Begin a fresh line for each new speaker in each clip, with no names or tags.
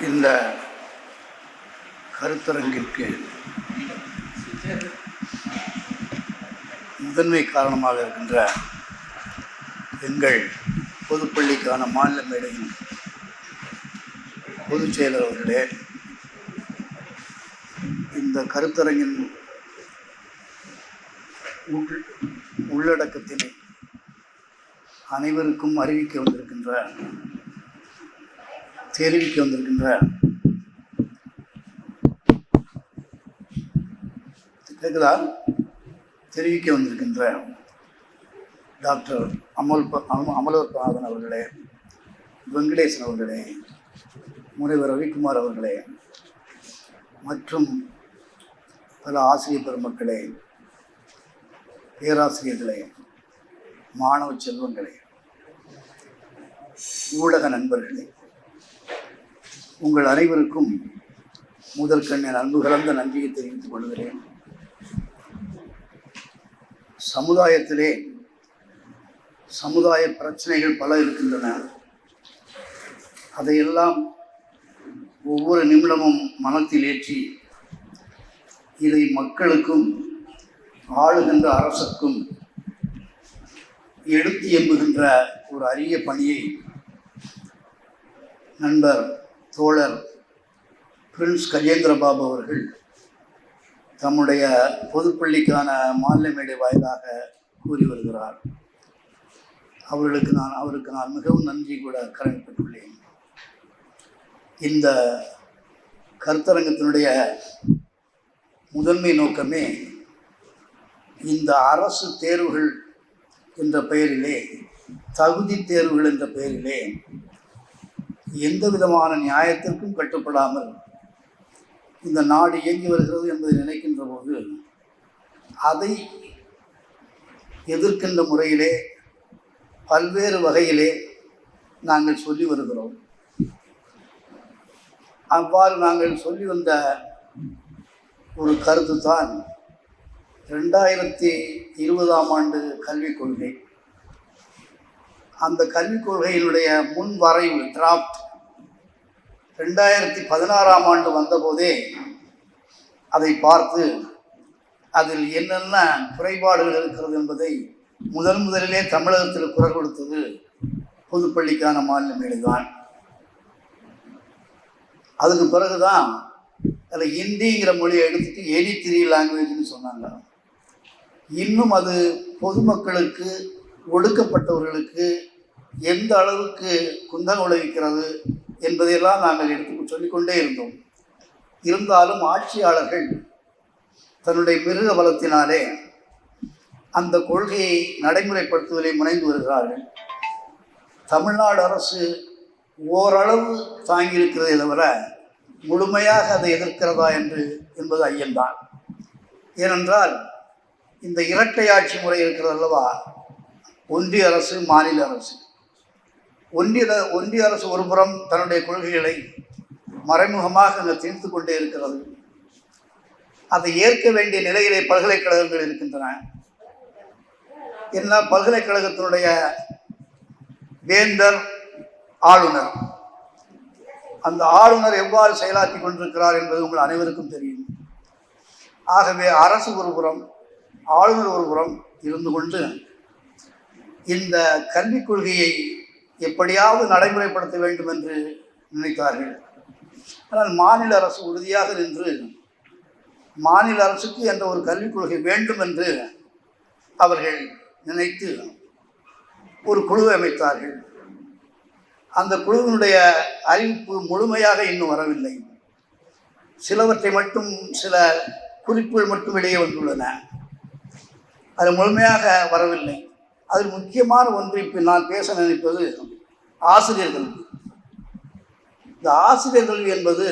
இந்த கருத்தரங்கிற்கு முதன்மை காரணமாக இருக்கின்ற எங்கள் பொதுப்பள்ளிக்கான மாநில மேடையின் பொதுச் செயலர் அவர்களே இந்த கருத்தரங்கின் உள் உள்ளடக்கத்தினை அனைவருக்கும் அறிவிக்க வந்திருக்கின்ற தெரிவிக்க வந்திருக்கின்றார். கேட்குதா? தெரிவிக்க வந்திருக்கின்ற டாக்டர் அமல் ப- அமலோர் பாதன் அவர்களே வெங்கடேசன் அவர்களே முனைவர் ரவிக்குமார் அவர்களே மற்றும் பல ஆசிரியர் பெருமக்களே பேராசிரியர்களே மாணவ செல்வங்களே ஊடக நண்பர்களே உங்கள் அனைவருக்கும் முதல் கண்ணன் அன்பு கலந்த நன்றியை தெரிவித்துக் கொள்கிறேன். சமுதாயத்திலே சமுதாய பிரச்சனைகள் பல இருக்கின்றன. அதையெல்லாம் ஒவ்வொரு நிமிடமும் மனத்தில் ஏற்றி இதை மக்களுக்கும் ஆளுகின்ற அரசுக்கும் எடுத்து எம்புகின்ற ஒரு அரிய பணியை நண்பர் தோழர் பிரின்ஸ் கஜேந்திர பாபு அவர்கள் தம்முடைய பொதுப்பள்ளிக்கான மாநில மேடை வாயிலாக கூறி வருகிறார். அவர்களுக்கு நான் அவருக்கு நான் மிகவும் நன்றி கூட கடமைப்பட்டுள்ளேன் இந்த கருத்தரங்கத்தினுடைய முதன்மை நோக்கமே இந்த அரசு தேர்வுகள் என்ற பெயரிலே தகுதி தேர்வுகள் என்ற பெயரிலே எந்த விதமான நியாயத்திற்கும் கட்டுப்படாமல் இந்த நாடு இயங்கி வருகிறது என்பதை நினைக்கின்ற போது அதை எதிர்க்கின்ற முறையிலே பல்வேறு வகையிலே நாங்கள் சொல்லி வருகிறோம். அவ்வாறு நாங்கள் சொல்லி வந்த ஒரு கருத்து தான் ரெண்டாயிரத்தி இருபதாம் ஆண்டு கல்விக் கொள்கை. அந்த கல்விக் கொள்கையினுடைய முன் வரைவு டிராஃப்ட் ரெண்டாயிரத்தி பதினாறாம் ஆண்டு வந்தபோதே அதை பார்த்து அதில் என்னென்ன குறைபாடுகள் இருக்கிறது என்பதை முதல் முதலிலே தமிழகத்தில் குரல் கொடுத்தது பொதுப்பள்ளிக்கான மாநில மேடைதான் அதுக்கு பிறகுதான் அதில் ஹிந்திங்கிற மொழியை எடுத்துட்டு எயிட்டி த்ரீ லாங்குவேஜ்னு சொன்னாங்க. இன்னும் அது பொதுமக்களுக்கு ஒடுக்கப்பட்டவர்களுக்கு எந்த அளவுக்கு குந்தகம் விளைவிக்கிறது என்பதையெல்லாம் நாங்கள் எடுத்து சொல்லிக்கொண்டே இருந்தோம். இருந்தாலும் ஆட்சியாளர்கள் தன்னுடைய மிருக பலத்தினாலே அந்த கொள்கையை நடைமுறைப்படுத்துவதில் முனைந்து வருகிறார்கள். தமிழ்நாடு அரசு ஓரளவு தாங்கியிருக்கிறதே தவிர முழுமையாக அதை எதிர்க்கிறதா என்று என்பது ஐயம்தான். ஏனென்றால் இந்த இரட்டை ஆட்சி முறை இருக்கிறது அல்லவா? ஒன்றிய அரசு மாநில அரசு. ஒன்றிய ஒன்றிய அரசு ஒருபுறம் தன்னுடைய கொள்கைகளை மறைமுகமாக அங்கே திணித்து கொண்டே இருக்கிறது. அதை ஏற்க வேண்டிய நிலையிலே பல்கலைக்கழகங்கள் இருக்கின்றன. என்ன பல்கலைக்கழகத்தினுடைய வேந்தர் ஆளுநர். அந்த ஆளுநர் எவ்வாறு செயலாற்றி கொண்டிருக்கிறார் என்பது உங்கள் அனைவருக்கும் தெரியும். ஆகவே அரசு ஒருபுறம் ஆளுநர் ஒருபுறம் இருந்து கொண்டு இந்த கல்விக் கொள்கையை எப்படியாவது நடைமுறைப்படுத்த வேண்டும் என்று நினைத்தார்கள். ஆனால் மாநில அரசு உறுதியாக நின்று மாநில அரசுக்கு என்ற ஒரு கல்விக் கொள்கை வேண்டும் என்று அவர்கள் நினைத்து ஒரு குழுவை அமைத்தார்கள். அந்த குழுவினுடைய அறிவிப்பு முழுமையாக இன்னும் வரவில்லை. சிலவற்றை மட்டும் சில குறிப்புகள் மட்டும் வெளியே வந்துள்ளன. அது முழுமையாக வரவில்லை. அதில் முக்கியமான ஒன்று இப்போ நான் பேச நினைப்பது ஆசிரியர் கல்வி இந்த ஆசிரியர் கல்வி என்பது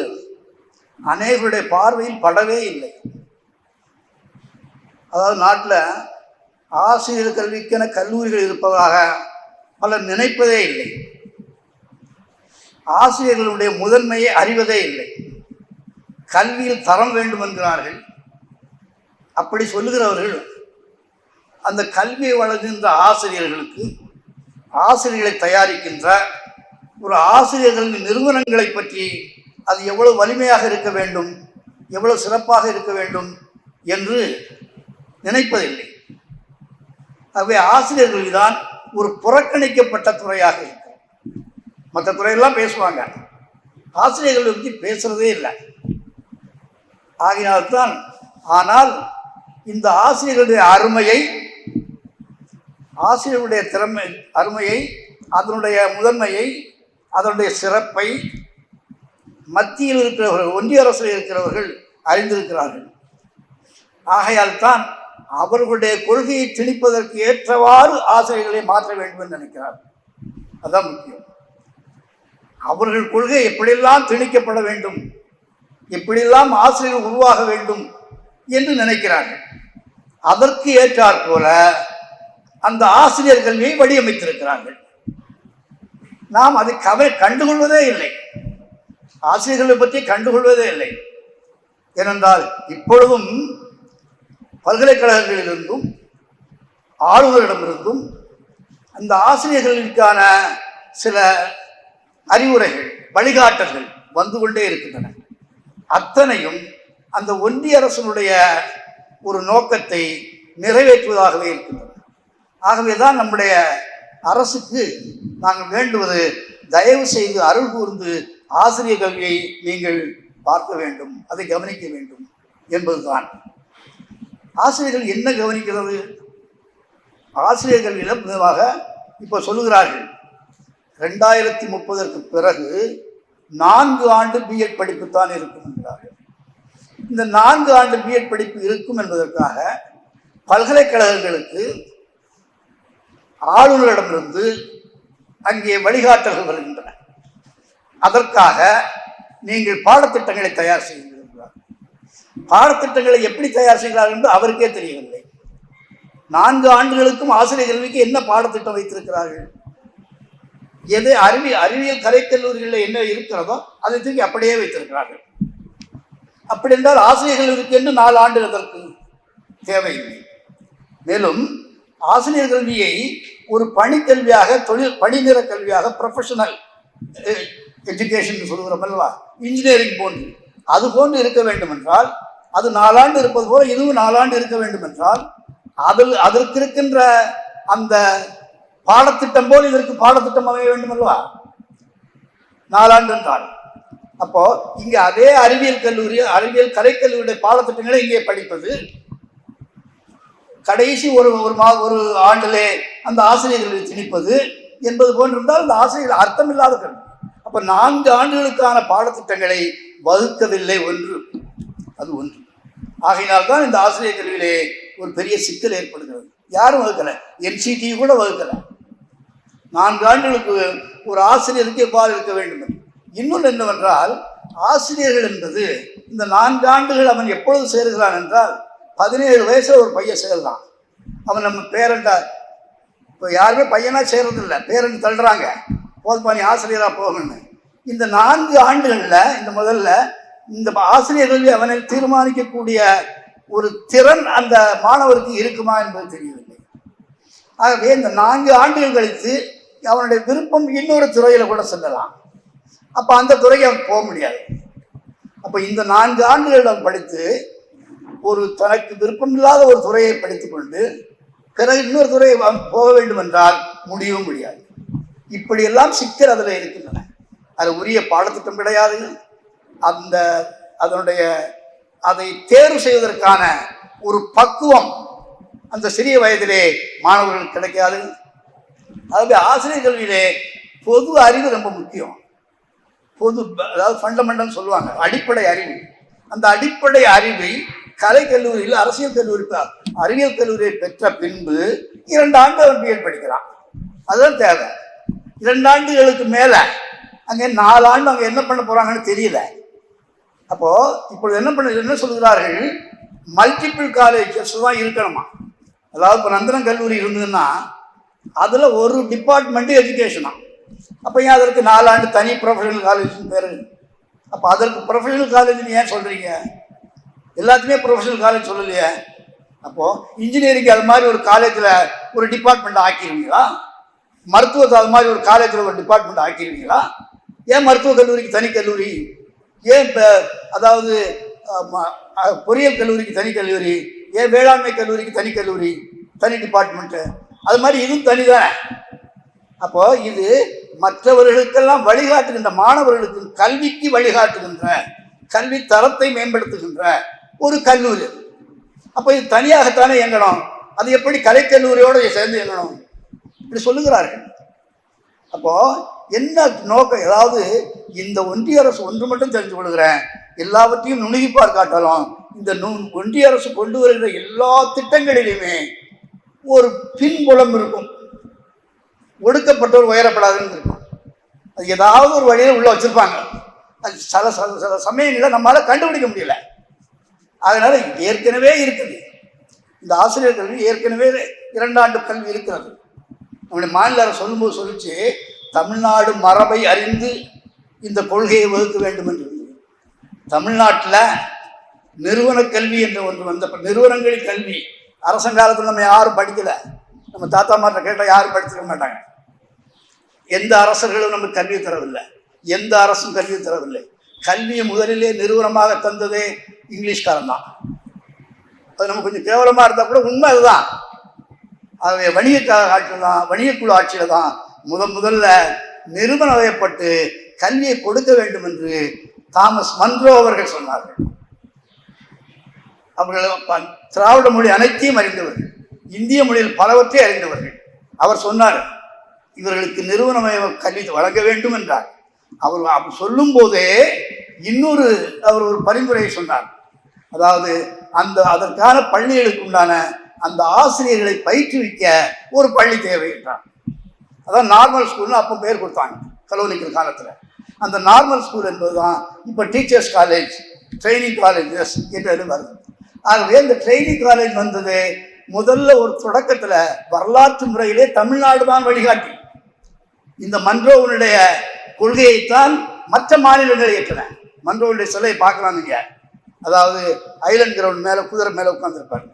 அநேகருடைய பார்வையில் படவே இல்லை. அதாவது நாட்டில் ஆசிரியர் கல்விக்கென கல்லூரிகள் இருப்பதாக பலர் நினைப்பதே இல்லை. ஆசிரியர்களுடைய முதன்மையை அறிவதே இல்லை. கல்வியில் தரம் வேண்டும் என்கிறார்கள். அப்படி சொல்லுகிறவர்கள் அந்த கல்வியை வழங்குகின்ற ஆசிரியர்களுக்கு ஆசிரியர்களை தயாரிக்கின்ற ஒரு ஆசிரியர்களின் நிறுவனங்களை பற்றி அது எவ்வளவு வலிமையாக இருக்க வேண்டும் எவ்வளவு சிறப்பாக இருக்க வேண்டும் என்று நினைப்பதில்லை. ஆகவே ஆசிரியர்கள் தான் ஒரு புறக்கணிக்கப்பட்ட துறையாக இருக்கிறது மற்ற துறையெல்லாம் பேசுவாங்க. ஆசிரியர்களை பற்றி பேசுகிறதே இல்லை. ஆகினால்தான் ஆனால் இந்த ஆசிரியர்களுடைய அருமையை ஆசிரியருடைய திறமை அருமையை அதனுடைய முதன்மையை அதனுடைய சிறப்பை மத்தியில் இருக்கிறவர்கள் ஒன்றிய அரசில் இருக்கிறவர்கள் அறிந்திருக்கிறார்கள். ஆகையால் தான் அவர்களுடைய கொள்கையை திணிப்பதற்கு ஏற்றவாறு ஆசிரியர்களை மாற்ற வேண்டும் என்று நினைக்கிறார். அதுதான் முக்கியம். அவர்கள் கொள்கை எப்படியெல்லாம் திணிக்கப்பட வேண்டும் எப்படியெல்லாம் ஆசிரியர் உருவாக வேண்டும் என்று நினைக்கிறார்கள். அதற்கு ஏற்றாற் போல அந்த ஆசிரியர் கல்வியை வடிவமைத்திருக்கிறார்கள். நாம் அதை கவலை கண்டுகொள்வதே இல்லை. ஆசிரியர்களை பற்றி கண்டுகொள்வதே இல்லை. ஏனென்றால் இப்பொழுதும் பல்கலைக்கழகங்களிலிருந்தும் ஆளுநரிடமிருந்தும் அந்த ஆசிரியர்களுக்கான சில அறிவுரைகள் வழிகாட்டல்கள் வந்து கொண்டே இருக்கின்றன. அத்தனையும் அந்த ஒன்றிய அரசனுடைய ஒரு நோக்கத்தை நிறைவேற்றுவதாகவே இருக்கின்றன. ஆகவே தான் நம்முடைய அரசுக்கு நாங்கள் வேண்டுவது. தயவு செய்து அருள் கூர்ந்து ஆசிரியர் கல்வியை நீங்கள் பார்க்க வேண்டும் அதை கவனிக்க வேண்டும் என்பதுதான். ஆசிரியர்கள் என்ன கவனிக்கிறது? ஆசிரியர் கல்வியில் பொதுவாக இப்போ சொல்லுகிறார்கள். ரெண்டாயிரத்தி முப்பதற்கு பிறகு நான்கு ஆண்டு பிஎட் படிப்பு தான் இருக்கும் என்கிறார்கள் இந்த நான்கு ஆண்டு பிஎட் படிப்பு இருக்கும் என்பதற்காக பல்கலைக்கழகங்களுக்கு ஆளுநரிடமிருந்து அங்கே வழிகாட்டல்கள் வருகின்றன அதற்காக நீங்கள் பாடத்திட்டங்களை தயார் செய்யுங்கள் பாடத்திட்டங்களை எப்படி தயார் செய்கிறார்கள் என்று அவருக்கே தெரியவில்லை. நான்கு ஆண்டுகளுக்கும் ஆசிரியர் கல்விக்கு என்ன பாடத்திட்டம் வைத்திருக்கிறார்கள்? எது அறிவி அறிவியல் கலைக்கல்லூரிகளில் என்ன இருக்கிறதோ அதை தூக்கி அப்படியே வைத்திருக்கிறார்கள். அப்படி என்றால் ஆசிரியர்களுக்கு என்று நாலு ஆண்டு அதற்கு தேவையில்லை. மேலும் ஆசிரியர் கல்வியை ஒரு பணிக்கல்வியாக தொழில் பணிநிற கல்வியாக ப்ரொஃபஷனல் எஜுகேஷன் சொல்கிறோம் அல்லவா? இன்ஜினியரிங் போன்று. அது போன்று இருக்க வேண்டும் என்றால் அது நாலாண்டு இருப்பது போல இதுவும் நாலாண்டு இருக்க வேண்டும் என்றால் அதில் அதற்கு இருக்கின்ற அந்த பாடத்திட்டம் போல் இதற்கு பாடத்திட்டம் அமைய வேண்டும் அல்லவா? நாலாண்டு என்றால் அப்போ இங்கே அதே அறிவியல் கல்லூரி அறிவியல் கலைக்கல்லூரியுடைய பாடத்திட்டங்களை இங்கே படிப்பது கடைசி ஒரு ஒரு மா ஒரு ஆண்டிலே அந்த ஆசிரியர்களை திணிப்பது என்பது போன்றிருந்தால் அந்த ஆசிரியர்கள் அர்த்தமில்லாத கல்வி அப்போ நான்கு ஆண்டுகளுக்கான பாடத்திட்டங்களை வகுக்கவில்லை ஒன்று. அது ஒன்று. ஆகையினால் தான் இந்த ஆசிரியர் கல்வியிலே ஒரு பெரிய சிக்கல் ஏற்படுகிறது. யாரும் வகுக்கல. என்சிடி கூட வகுக்கல. நான்கு ஆண்டுகளுக்கு ஒரு ஆசிரியருக்கு எவ்வாறு இருக்க வேண்டும்? இன்னொன்று என்னவென்றால் ஆசிரியர்கள் என்பது இந்த நான்கு ஆண்டுகள் அவன் எப்பொழுது சேருகிறான் என்றால் பதினேழு வயசுல ஒரு பையன் சேரலாம். அவன் நம்ம பேரண்டா இப்போ யாருமே பையனா சேர்றதில்ல. பேரண்ட் தள்ளுறாங்க. போதுப்பா நீ ஆசிரியராக போகணும்னு. இந்த நான்கு ஆண்டுகளில் இந்த முதல்ல இந்த ஆசிரியர்கள் அவனை தீர்மானிக்கக்கூடிய ஒரு திறன் அந்த மாணவருக்கு இருக்குமா என்பது தெரியவில்லை. ஆகவே இந்த நான்கு ஆண்டுகள் கழித்து அவனுடைய விருப்பம் இன்னொரு துறையில் கூட செல்லலாம். அப்போ அந்த துறைக்கு அவன் போக முடியாது. அப்போ இந்த நான்கு ஆண்டுகள் அவன் படித்து ஒரு தனக்கு விருப்பமில்லாத ஒரு துறையை படித்துக்கொண்டு பிறகு இன்னொரு துறையை போக வேண்டும் என்றால் முடியவும் முடியாது. இப்படியெல்லாம் சிக்கல் அதில் இருக்கின்றன. அது உரிய பாடத்திட்டம் கிடையாது. அந்த அதனுடைய அதை தேர்வு செய்வதற்கான ஒரு பக்குவம் அந்த சிறிய வயதிலே மாணவர்களுக்கு கிடைக்காது. அதாவது ஆசிரியர் கல்வியிலே பொது அறிவு ரொம்ப முக்கியம். பொது அதாவது ஃபண்டமெண்டல் சொல்லுவாங்க. அடிப்படை அறிவு. அந்த அடிப்படை அறிவை கலை கல்லூரியில் அரசியல் கல்லூரி அறிவியல் கல்லூரியை பெற்ற பின்பு இரண்டு ஆண்டு அவன் பிஎட் படிக்கிறான். அதுதான் தேவை. இரண்டு ஆண்டுகளுக்கு மேலே அங்கே நாலு ஆண்டு அவங்க என்ன பண்ண போகிறாங்கன்னு தெரியல. அப்போ இப்பொழுது என்ன பண்ண என்ன சொல்கிறார்கள்? மல்டிபிள் காலேஜஸ் தான் இருக்கணுமா? அதாவது இப்போ நந்தனம் கல்லூரி இருந்ததுன்னா அதில் ஒரு டிபார்ட்மெண்ட்டு எஜுகேஷனா அப்போ ஏன் அதற்கு நாலாண்டு தனி ப்ரொஃபஷனல் காலேஜ்னு பேர்? அப்போ அதற்கு ப்ரொஃபஷனல் காலேஜ்னு ஏன் சொல்கிறீங்க எல்லாத்துலேயும் ப்ரொஃபஷனல் காலேஜ் சொல்லலையே. அப்போது இன்ஜினியரிங் அது மாதிரி ஒரு காலேஜில் ஒரு டிபார்ட்மெண்ட் ஆக்கிடுவீங்களா மருத்துவத்தை அது மாதிரி ஒரு காலேஜில் ஒரு டிபார்ட்மெண்ட் ஆக்கிடுவீங்களா ஏன் மருத்துவக் கல்லூரிக்கு தனி கல்லூரி? ஏன் இப்போ அதாவது பொறியியல் கல்லூரிக்கு தனி கல்லூரி? ஏன் வேளாண்மை கல்லூரிக்கு தனி கல்லூரி? தனி டிபார்ட்மெண்ட்டு அது மாதிரி இதுவும் தனி தானே அப்போது இது மற்றவர்களுக்கெல்லாம் வழிகாட்டுகின்ற மாணவர்களுக்கு கல்விக்கு வழிகாட்டுகின்ற கல்வி தரத்தை மேம்படுத்துகின்ற ஒரு கல்லூரி. அப்போ இது தனியாகத்தானே இயங்கணும்? அது எப்படி கலைக்கல்லூரியோடு சேர்ந்து இயங்கணும்? இப்படி சொல்லுகிறார்கள். அப்போது என்ன நோக்கம்? ஏதாவது இந்த ஒன்றிய அரசு ஒன்று மட்டும் தெரிஞ்சு கொள்கிறேன். எல்லாவற்றையும் நுணுகி காட்டாலும் இந்த நு ஒன்றிய அரசு கொண்டு வருகிற எல்லா திட்டங்களிலுமே ஒரு பின்புலம் இருக்கும். ஒடுக்கப்பட்டவர் உயரப்படாதுன்னு இருக்கும். அது ஏதாவது ஒரு வழியில் உள்ளே வச்சுருப்பாங்க. அது சில சில சில சமயங்களில் நம்மளால் கண்டுபிடிக்க முடியல. அதனால ஏற்கனவே இருக்குது. இந்த ஆசிரியர் கல்வி ஏற்கனவே இரண்டாண்டு கல்வி இருக்கிறது. நம்முடைய மாநில அரசு சொல்லும்போது சொல்லிச்சு தமிழ்நாடு மரபை அறிந்து இந்த கொள்கையை வகுக்க வேண்டும் என்று. தமிழ்நாட்டில் நிறுவன கல்வி என்ற ஒன்று வந்த நிறுவனங்களின் கல்வி அரசங்காலத்தில் நம்ம யாரும் படிக்கலை. நம்ம தாத்தா மாட்ட கேட்டால் யாரும் படிச்சிருக்க மாட்டாங்க. எந்த அரசர்களும் நமக்கு கல்வி தரவில்லை. எந்த அரசும் கல்வி தரவில்லை. கல்வியை முதலிலே நிறுவனமாக தந்ததே இங்கிலீஷ்காரன் தான் அது நம்ம கொஞ்சம் கேவலமாக இருந்தால் கூட உண்மை அதுதான். ஆகவே வணிக ஆட்சியில் தான் வணிகக்குழு ஆட்சியில் தான் முதன் முதல்ல நிறுவனம் வயப்பட்டு கல்வியை கொடுக்க வேண்டும் என்று தாமஸ் மன்றோ அவர்கள் சொன்னார்கள். அவர்கள் திராவிட மொழி அனைத்தையும் அறிந்தவர்கள். இந்திய மொழியில் பலவற்றை அறிந்தவர்கள். அவர் சொன்னார் இவர்களுக்கு நிறுவனமய கல்வி வழங்க வேண்டும் என்றார். அவர் அப்படி சொல்லும் போதே இன்னொரு அவர் ஒரு பரிந்துரையை சொன்னார். அதாவது அந்த அதற்கான பள்ளிகளுக்கு உண்டான அந்த ஆசிரியர்களை பயிற்றுவிக்க ஒரு பள்ளி தேவை என்றார். அதான் நார்மல் ஸ்கூல்னு அப்போ பேர் கொடுத்தாங்க கலோனிக்கல் காலத்தில். அந்த நார்மல் ஸ்கூல் என்பது தான் இப்போ டீச்சர்ஸ் காலேஜ் ட்ரைனிங் காலேஜஸ் என்று வருது. ஆகவே இந்த ட்ரைனிங் காலேஜ் வந்தது முதல்ல ஒரு தொடக்கத்தில் வரலாற்று முறையிலே தமிழ்நாடு தான் வழிகாட்டி. இந்த மன்றோவனுடைய கொள்கையைத்தான் மற்ற மாநிலங்கள் ஏற்றன. மன்றோவனுடைய சிலையை பார்க்கலாம் நீங்க. அதாவது ஐலண்ட் கிரவுண்ட் மேலே குதிரை மேலே உட்காந்துருப்பாரு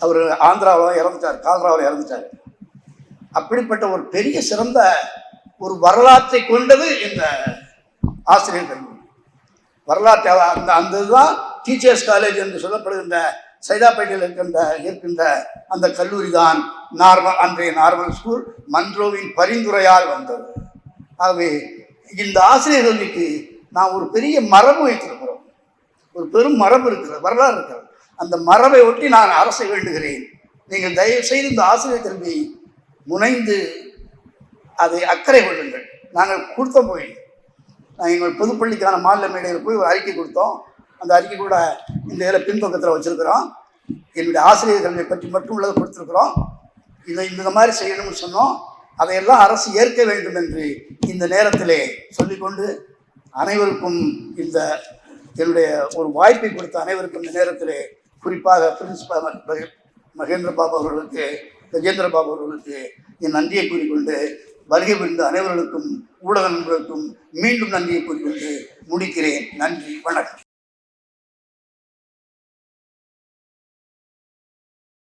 அவர் ஆந்திராவில் இறந்துட்டார் கால்ராவில் இறந்துட்டார். அப்படிப்பட்ட ஒரு பெரிய சிறந்த ஒரு வரலாற்றை கொண்டது இந்த ஆசிரியர் கல்வி வரலாற்று அந்த அந்த இதுதான் டீச்சர்ஸ் காலேஜ் என்று சொல்லப்படுகின்ற சைதாப்பேட்டையில் இருக்கின்ற இருக்கின்ற அந்த கல்லூரி தான் நார்மல் அன்றைய நார்மல் ஸ்கூல் மன்றோவின் பரிந்துரையால் வந்தது. ஆகவே இந்த ஆசிரியர் கல்விக்கு நாம் ஒரு பெரிய மரபு வைத்திருக்கிறோம். ஒரு பெரும் மரபு இருக்கிறது வரலாறு இருக்கிறது அந்த மரபை ஒட்டி நான் அரசை வேண்டுகிறேன். நீங்கள் தயவு செய்து இந்த ஆசிரியர் கல்வியை முனைந்து அதை அக்கறை கொள்ளுங்கள். நாங்கள் கொடுத்த போய் நாங்கள் எங்கள் பொதுப்பள்ளிக்கான மாநில மேடையில் போய் ஒரு அறிக்கை கொடுத்தோம். அந்த அறிக்கை கூட இந்த இதில் பின்பக்கத்தில் வச்சுருக்கிறோம். என்னுடைய ஆசிரியர் கல்வியை பற்றி மட்டும் உள்ளதை கொடுத்துருக்குறோம். இதை இந்த மாதிரி செய்யணும்னு சொன்னோம். அதையெல்லாம் அரசு ஏற்க வேண்டும் என்று இந்த நேரத்திலே சொல்லிக்கொண்டு அனைவருக்கும் இந்த என்னுடைய ஒரு வாய்ப்பை கொடுத்த அனைவருக்கும் இந்த நேரத்திலே குறிப்பாக பிரின்சிபால் மகேந்திர பாபு அவர்களுக்கு கஜேந்திர பாபு அவர்களுக்கு என் நன்றியை கூறிக்கொண்டு வருகை புரிந்த அனைவர்களுக்கும் ஊடக நண்பர்களுக்கும் மீண்டும் நன்றியை கூறிக்கொண்டு முடிக்கிறேன். நன்றி வணக்கம்.